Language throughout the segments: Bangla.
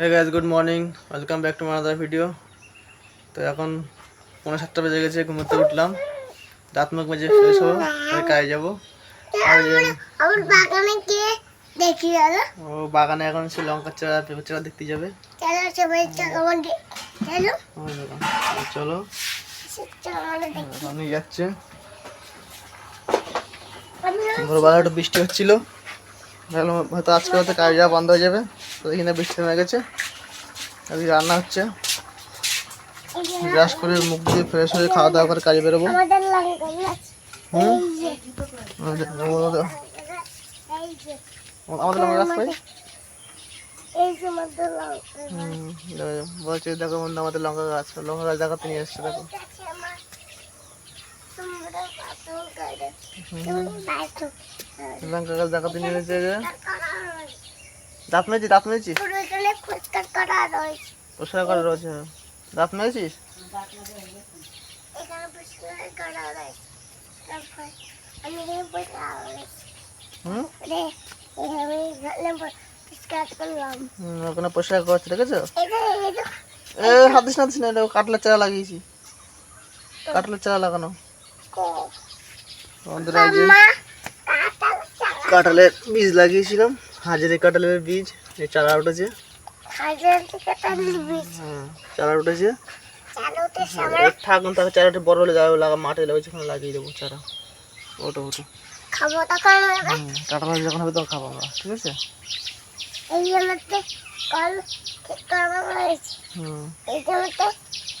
Hey guys good morning welcome back to mother video তো এখন পনেরো সাতটা বেজে গেছে ঘুমোতে উঠলাম। দাঁত মুখ মেজে ফ্রেশ হব আমি কাজে যাব। ও বাগানে এখন সে লঙ্কার চারা পেঁপে চারা দেখতে যাবে। চলো। আমি যাচ্ছে ভোরবেলা একটু বৃষ্টি হচ্ছিল। হয়তো আজকে হয়তো কাজ যাওয়া বন্ধ হয়ে যাবে। তো এখানে বৃষ্টি হয়ে গেছে। আজকে রান্না হচ্ছে। ব্রাশ করে মুখ দিয়ে ফ্রেশ হয়ে খাওয়া দাওয়া করে কাজে বেরোবো। আমাদের লঙ্কা গাছ। পাই বলছে দেখো বন্ধু আমাদের লঙ্কা গাছ। লঙ্কা গাছ দেখাতে নিয়ে এসছে দেখো। লঙ্কা গাছ দেখাতে নিয়ে এসেছে যে। দাঁত মেয়েছি দাঁত মেয়েছি পুরো এখানে ফুচকা করা রয়েছে। রয়েছে দাঁত হুম, ওখানে পোশাক করছে দেখেছ? এ না দিস না এটা কাটলের চারা লাগিয়েছি। কাটলের চারা লাগানো। চালা কাঁঠালের বীজ লাগিয়েছিলাম। হাজারি কাঁঠালের বীজ এই চারা উঠেছে। চারা উঠেছে। থাকুন তাকে চারাটা বড় হলে যাবে লাগা মাঠে লাগবে সেখানে লাগিয়ে দেবো চারা। ওটো ওটো খাব তখন হুম কাঁঠাল যখন হবে তখন খাব আমরা ঠিক আছে? এই জন্যতে কল ঠিক করা হুম। এই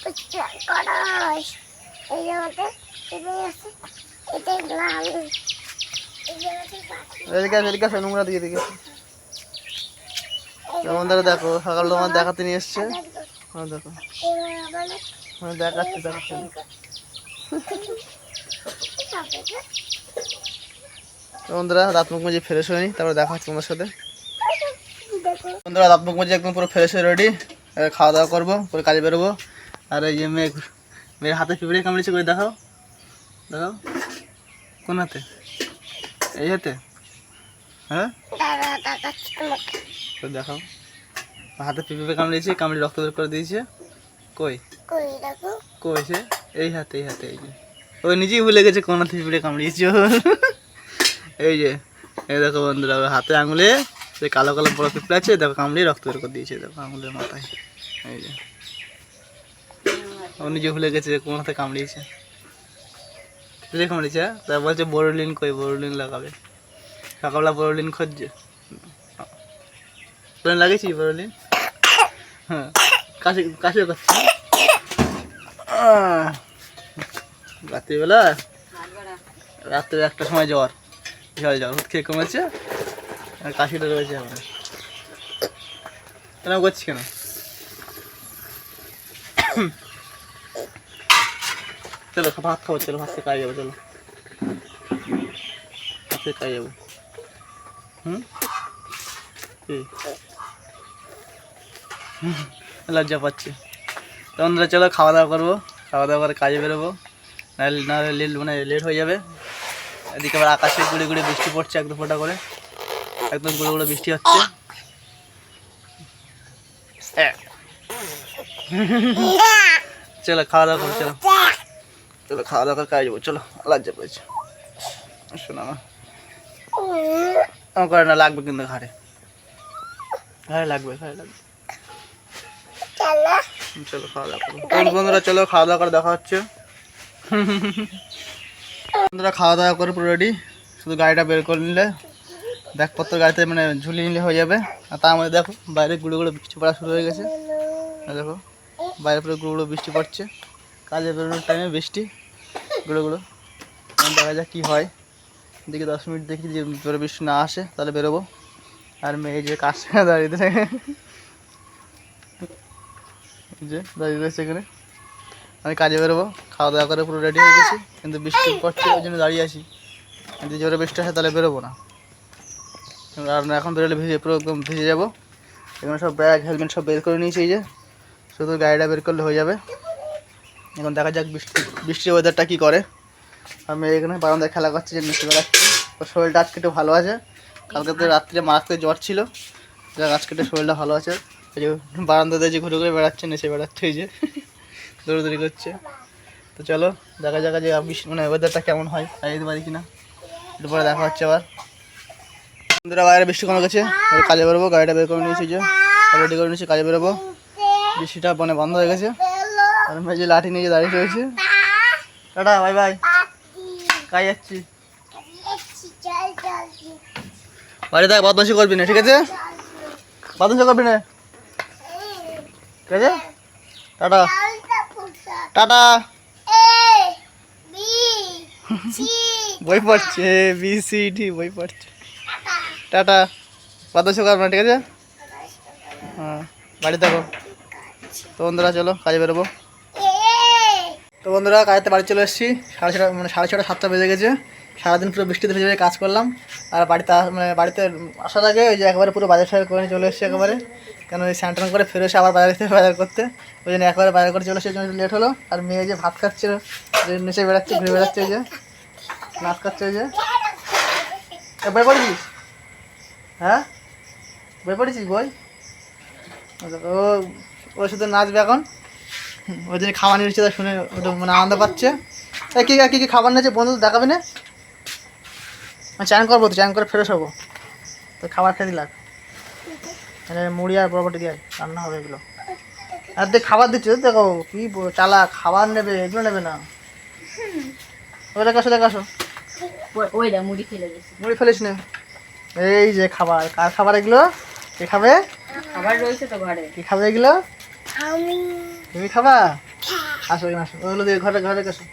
ফুচকা করা রয়েছে এই এটাই আছে এটাই এই এদিকে এদিকে নোংরা দিকে দিকে যেমন ধরো দেখো? সকাল তোমার দেখাতে নিয়ে এসছে। হ্যাঁ দেখো। হ্যাঁ দেখাচ্ছে দেখাচ্ছে। বন্ধুরা, দাঁত মুখ মেজে ফ্রেশ হয়নি, তারপর দেখা হচ্ছে তোমার সাথে। বন্ধুরা, দাঁত মুখ একদম পুরো ফ্রেশ হয়ে রেডি খাওয়া দাওয়া করব, পরে কাজে বেরোবো। আর এই যে মেয়ে, মেয়ের হাতে পিঁপড়ে কামড়েছে, করে দেখাও। দেখাও। কোন হাতে? এই হাতে? হ্যাঁ? দেখাও হাতে পিঁপড়ে কামড়িয়েছে কামড়ে রক্ত বের করে দিয়েছে। কই? কই সে? এই হাতে এই হাতে এই যে। ও নিজেই ভুলে গেছে কোন হাতে পিঁপড়ে কামড়িয়েছে। এই যে এই দেখো বন্ধুরা হাতে আঙুলে যে কালো কালো বড় পিঁপড়ে আছে দেখো কামড়িয়ে রক্ত বের করে দিয়েছে দেখো আঙুলের মাথায়। এই যে। ও নিজে ভুলে গেছে যে কোন হাতে কামড়িয়েছে। পিঁপড়ে কামড়িয়েছে হ্যাঁ? তা বলছে বোরোলিন কই বোরোলিন লাগাবে। সকালবেলা বোরোলিন খুঁজছে বোরোলিন লাগিয়েছি বোরোলিন হ্যাঁ। কাশি কাশি করছে। রাত্রিবেলা রাত্রে একটা সময় জ্বর। জ্বর জ্বর, হুট খেয়ে কমেছে আর কাশিটা রয়েছে আমার কেন করছি কেন? চলো, ভাত খাব, চলো, ভাত খেয়ে কাজে যাব, চলো। ভাত খেয়ে কাজে যাব। লজ্জা পাচ্ছে। তখন চলো খাওয়া দাওয়া করব, খাওয়া দাওয়া করে কাজে বেরোবো। নাহলে নাহলে লেট মানে লেট হয়ে যাবে। এদিকে আবার আকাশে গুড়ি গুড়ি বৃষ্টি পড়ছে একদম ফোটা করে। একদম গুঁড়ো গুঁড়ো বৃষ্টি হচ্ছে। চলো খাওয়া দাওয়া করব চলো। চলো খাওয়া দাওয়া করে কাজে যাব, চলো। লজ্জা পেয়েছে। শোনো আমার করে না লাগবে কিন্তু ঘাড়ে ঘাড়ে লাগবে ঘাড়ে লাগবে। চলো। খাওয়া দাওয়া করব তো বন্ধুরা চলো খাওয়া দাওয়া করে দেখা হচ্ছে। বন্ধুরা খাওয়া দাওয়া করে পুরো রেডি শুধু গাড়িটা বের করে নিলে। ব্যাগপত্র গাড়িতে মানে ঝুলিয়ে নিলে হয়ে যাবে। আর তার মধ্যে দেখো বাইরে গুঁড়ো গুঁড়ো বৃষ্টি পড়া শুরু হয়ে গেছে। দেখো বাইরে পুরো গুঁড়ো গুঁড়ো বৃষ্টি পড়ছে। কাজে বেরোনোর টাইমে বৃষ্টি গুঁড়ো গুঁড়ো দেখা যাক কী হয়। দেখি দশ মিনিট দেখি যে জোরে বৃষ্টি না আসে, তাহলে বেরোবো। আর মেয়ে যে কাজ দাঁড়িয়ে থাকে। যে দাঁড়িয়ে রয়েছে এখানে। আমি কাজে বেরোবো, খাওয়া দাওয়া করে পুরো রেডি হয়ে গেছি। কিন্তু বৃষ্টি পড়ছে, ওই জন্য দাঁড়িয়ে আছি। যদি জোরে বৃষ্টি আসে, তাহলে বেরোবো না। আর এখন বেরোলে ভিজে, পুরো একদম ভিজে যাব। এখানে সব ব্যাগ হেলমেট সব বের করে নিয়েছি, এই যে। শুধু গাড়িটা বের করলে হয়ে যাবে। এখন দেখা যাক বৃষ্টি, বৃষ্টির ওয়েদারটা কী করে। আমি এখানে বারান্দায় খেলা করছি, যে মিষ্টি বেড়াচ্ছি ওর শরীরটা আজকে একটু ভালো আছে। কালকে তো রাত্রে মারাত্মক জ্বর ছিল। যাক, আজকে একটু শরীরটা ভালো আছে। এই যে বারান্দাতে যে ঘুরে ঘুরে বেড়াচ্ছে, নেচে বেড়াচ্ছে, এই যে দৌড়দৌড়ি করছে। তো চলো, দেখা যাক যে মানে ওয়েদারটা কেমন হয়, তাই যেতে পারি কিনা। একটু পরে দেখা হচ্ছে আবার। বন্ধুরা বাইরে বৃষ্টি কমে গেছে। কাজে বেরোবো, গাড়িটা বের করে নিয়েছি যে। রেডি করে নিয়েছি, কাজে বেরোবো। বৃষ্টিটা মানে বন্ধ হয়ে গেছে। আর যে লাঠি নিয়ে দাঁড়িয়ে রয়েছে। টাটা বাই বাই কাজ যাচ্ছি বাড়ি দেখ বদমাসি করবি না, ঠিক আছে? বদমাসি করবি না? ঠিক আছে? টাটা। টাটা। বই পড়ছে বি সি ডি বই পড়ছে। টাটা। বদমাসি করবি না, ঠিক আছে? হ্যাঁ বাড়ি দেখো তো বন্ধুরা, চলো, কাজে বেরোবো। তো বন্ধুরা, কাজেতে বাড়ি চলে এসেছি। সাড়ে ছটা মানে সাড়ে ছটা, সাতটা বেজে গেছে। সারাদিন পুরো বৃষ্টিতে ভিজে কাজ করলাম। আর বাড়িতে মানে বাড়িতে আসার আগে ওই যে একবারে পুরো বাজার সাজার করে চলে এসেছি একেবারে। কেন ওই স্যান্টান করে ফেরো এসে আবার বাজার থেকে বাজার করতে। ওই জন্য একবারে বাজার করে চলে এসে লেট হলো। আর মেয়ে যে ভাত খাচ্ছিল যে নেচে বেড়াচ্ছে, ঘুরে বেড়াচ্ছে ওই যে, নাচ খাচ্ছে ওই যে। বই পড়েছিস? হ্যাঁ? বই পড়েছিস বই? ও ও শুধু নাচবে এখন? ওই জন্য খাবার নিচ্ছে তা শুনে ওটা মানে আনন্দ পাচ্ছে। এই কী কী কী খাবার নিয়েছে বন্ধু দেখাবে না? আমি চান করব তো চান করে ফ্রেশ হব। তো খাবার খেয়ে দিলাম মানে মুড়ি আর বরবটি দিয়ে রান্না হবে এগুলো। আর দেখ খাবার দিচ্ছে দেখো কি চালা খাবার নেবে এগুলো নেবে না। ওই দেখো আসো দেখো আসো। ওইটা মুড়ি ফেলে গেছে মুড়ি ফেলিস না। এই যে খাবার কার খাবার এগুলো? কে খাবে? খাবার রয়েছে তো ঘরে। কি খাবে এগুলো? আমি তুমি খাবা? আসো এখানে আসো। ওগুলো দিয়ে ঘরে ঘরে আসো।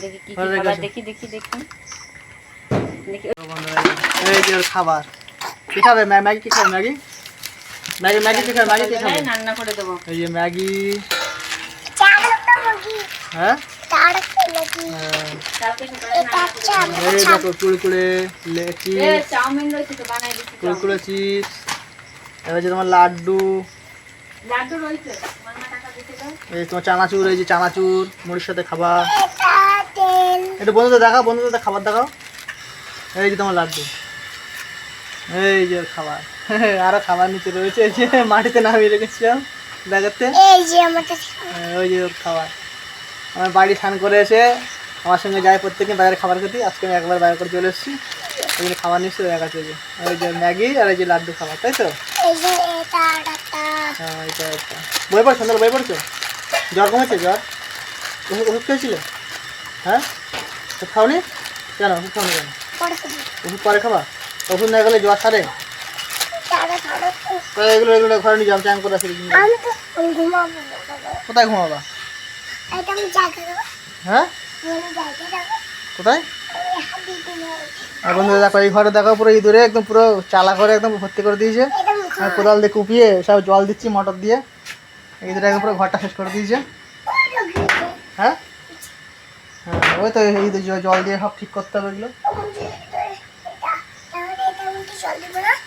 দেখি কি খাবার। দেখি দেখি দেখি। দেখি। এই যে খাবার। কি খাবে? ম্যাগি কি খাবে? ম্যাগি? ম্যাগি ম্যাগি কি খাবে? ম্যাগি কি খাবে? রান্না করে দেবো। এই যে ম্যাগি। হ্যাঁ? হ্যাঁ। কুড়কুড়ে চিপস। এবার যে তোমার লাড্ডু। এই তোমার চানাচুর এই যে চানাচুর মুড়ির সাথে খাবার এটা একটু বন্ধুদের দেখাও বন্ধুদের খাবার দেখাও। এই যে তোমার লাড্ডু। এই যে খাবার। আরও খাবার নিচে রয়েছে এই যে মাটিতে নামিয়ে রেখেছিলাম দেখাতে এই যে আমাদের হ্যাঁ, ওই যে ওর খাবার। আমার বাড়ি স্নান করে এসে আমার সঙ্গে যাই প্রত্যেকদিন বাজারে খাবার খেতে। আজকে আমি একবার বাইরে করে চলে এসেছি। জন্য খাবার নিশ্চয়ই দেখা যাচ্ছে ওই যে ম্যাগি আর এই যে লাড্ডু খাবার তাই তো? হ্যাঁ এটা একটা। বই পড়ছো সুন্দর বই পড়ছো? জ্বর কমেছে জ্বর? ওষুধ খেয়েছিলে? হ্যাঁ? ওষুধ খাওনি? কেন ওষুধ খাওনি কেন? ওষুধ পরে খাবা? ওষুধ না গেলে জ্বর সারে তো। তো এগুলো এগুলো ঘরে নিয়ে যাও চান করে আসি তো। কোথায় ঘুমাবা? হ্যাঁ? কোথায়? আর বন্ধুরা, দেখো, এই ঘরে দেখো পুরো ইঁদুরে একদম পুরো চালা করে একদম ভর্তি করে দিয়েছে। আর কোদাল দিয়ে কুপিয়ে সব জল দিচ্ছি মোটর দিয়ে। ইঁদুরে একদম পুরো ঘরটা শেষ করে দিয়েছে। হ্যাঁ? হ্যাঁ ওই তো এই জল দিয়ে সব ঠিক করতে হবে এগুলো।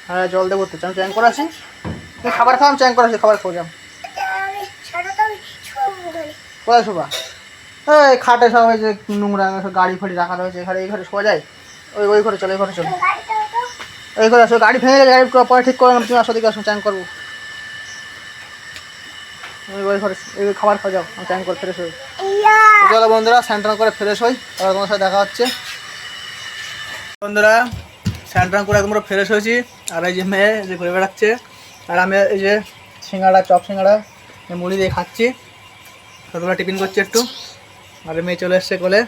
হ্যাঁ জল দেবো তো চ্যাং করে আসি। খাবার খাওয়াম চ্যাং করে আসি, খাবার খাওয়া যাম কোথায় শোবা এই খাটে সব যে নোংরা সব গাড়ি ফাড়ি রাখা রয়েছে এখানে এই ঘরে শোয়া যায়? ওই ওই ঘরে চলো এই ঘরে চলো। এই ঘরে আসো গাড়ি ভেঙে গেছে গাড়ি পরে ঠিক করলাম তুমি আসো দিকে আসো চ্যাং করব। ওই ওই ঘরে এই খাবার খাওয়া যাও আমি চ্যাং করে ফ্রেশ হই চলো বন্ধুরা স্যান্টান করে ফ্রেশ হই তারপর তোমার সাথে দেখা হচ্ছে। বন্ধুরা স্যান্টান করে একদম ফ্রেশ হয়েছি আর এই যে মেয়ে যে ঘুরে বেড়াচ্ছে আর আমি এই যে সিঙ্গাড়া চপ সিঙ্গাড়া মুড়ি দিয়ে খাচ্ছি। সকালবেলা টিফিন করছি একটু আর মেয়ে চলে এসছে কোলে।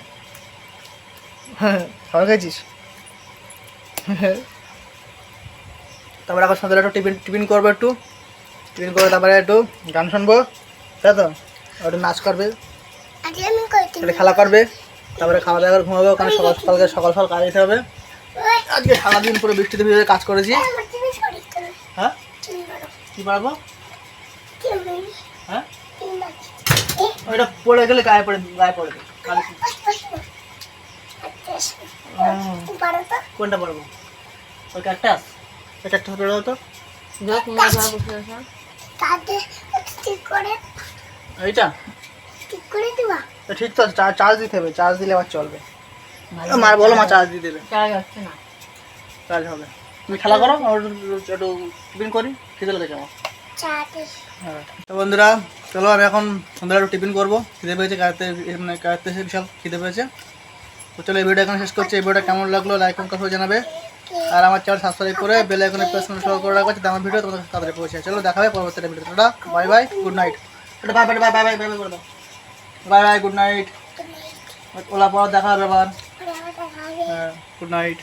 খাবার খেয়েছিস? তারপরে এখন সন্ধ্যাবেলা একটু টিফিন টিফিন করব একটু। টিফিন করে তারপরে একটু গান শুনব তাই তো? একটু নাচ করবে। একটু খেলা করবে তারপরে খাওয়া দাওয়া করে ঘুমাবে ওখানে সকাল সকালকে সকাল সকাল কাজ যেতে হবে। আজকে সারাদিন পুরো বৃষ্টিতে ভিজে কাজ করেছি। হ্যাঁ? কি পারব হ্যাঁ? ওইটা পড়ে গেলে গায়ে পড়ে গায়ে পড়বে। তুমি পারো তো? কোনটা পড়ব? ওই ক্যাকটাস ওই ক্যাকটাস পড়ে তো। যাও তোমরা ঘরে বসে আসো তাতে ঠিক করে এইটা? ঠিক করে দিবা? তো ঠিক তো চার্জ দিতে হবে চার্জ দিলে আবার চলবে। মার বলো মা চার্জ দিয়ে দেবে। চার্জ হচ্ছে না। চার্জ হবে। তুমি খেলা করো আর একটু টিফিন করি খিদে লেগেছে আমার। হ্যাঁ। তো বন্ধুরা চলো আমি এখন সন্ধ্যাবেলা একটু টিফিন করব। খিদে পেয়েছে কাজতে মানে এসে বিশাল খিদে পেয়েছে। তো চলো এই ভিডিওটা এখানে শেষ করছি। এই ভিডিওটা কেমন লাগল লাইক কমেন্ট করে জানাবে। আর আমার চ্যানেল সাবস্ক্রাইব করে বেল আইকনে প্রেস করে সহ করে রাখো যাতে আমার ভিডিও তোমাদের কাছে তাড়াতাড়ি পৌঁছে চলো দেখা হবে পরবর্তী video tata bye bye good night bye bye bye bye bye bye করে দাও বাই বাই গুড নাইট ওলা পর দেখা হবে আবার। হ্যাঁ গুড নাইট